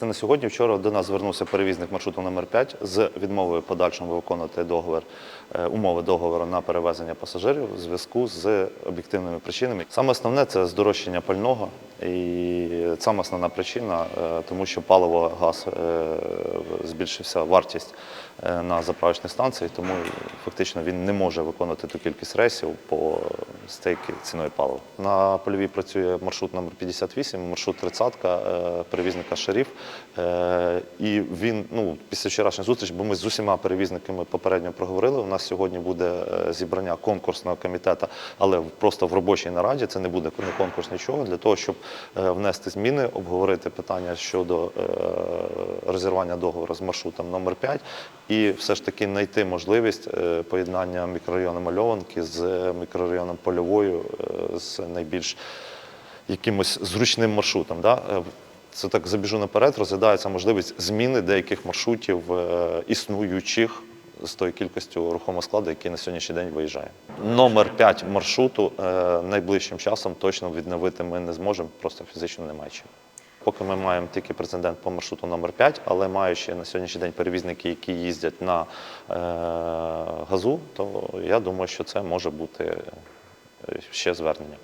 Це на сьогодні. Вчора до нас звернувся перевізник маршруту номер 5 з відмовою подальшому виконувати договір, е, умови договору на перевезення пасажирів у зв'язку з об'єктивними причинами. Саме основне це здорожчання пального. І саме основна причина, е, тому що паливо, газ е, збільшився вартість на заправочних станціях, тому фактично він не може виконувати ту кількість рейсів по стейки ціною палива. На польовій працює маршрут номер 58, маршрут 30 е, перевізника Шеріф. Е, І він ну після вчорашньої зустрічі, бо ми з усіма перевізниками попередньо проговорили. У нас сьогодні буде е, зібрання конкурсного комітету, але просто в робочій нараді це не буде не конкурс нічого для того, щоб е, внести зміни, обговорити питання щодо е, розірвання договору з маршрутом номер 5 і все ж таки знайти можливість е, поєднання мікрорайону Мальованки з мікрорайоном Польовою е, з найбільш якимось зручним маршрутом. Да? Е, Це так забіжу наперед, розглядається можливість зміни деяких маршрутів е, існуючих з тою кількістю рухомого складу, який на сьогоднішній день виїжджає. Номер 5 маршруту е, найближчим часом точно відновити ми не зможемо, просто фізично немає чим. Поки ми маємо тільки прецедент по маршруту номер 5, але маючи на сьогоднішній день перевізники, які їздять на е, газу, то я думаю, що це може бути е, ще звернення.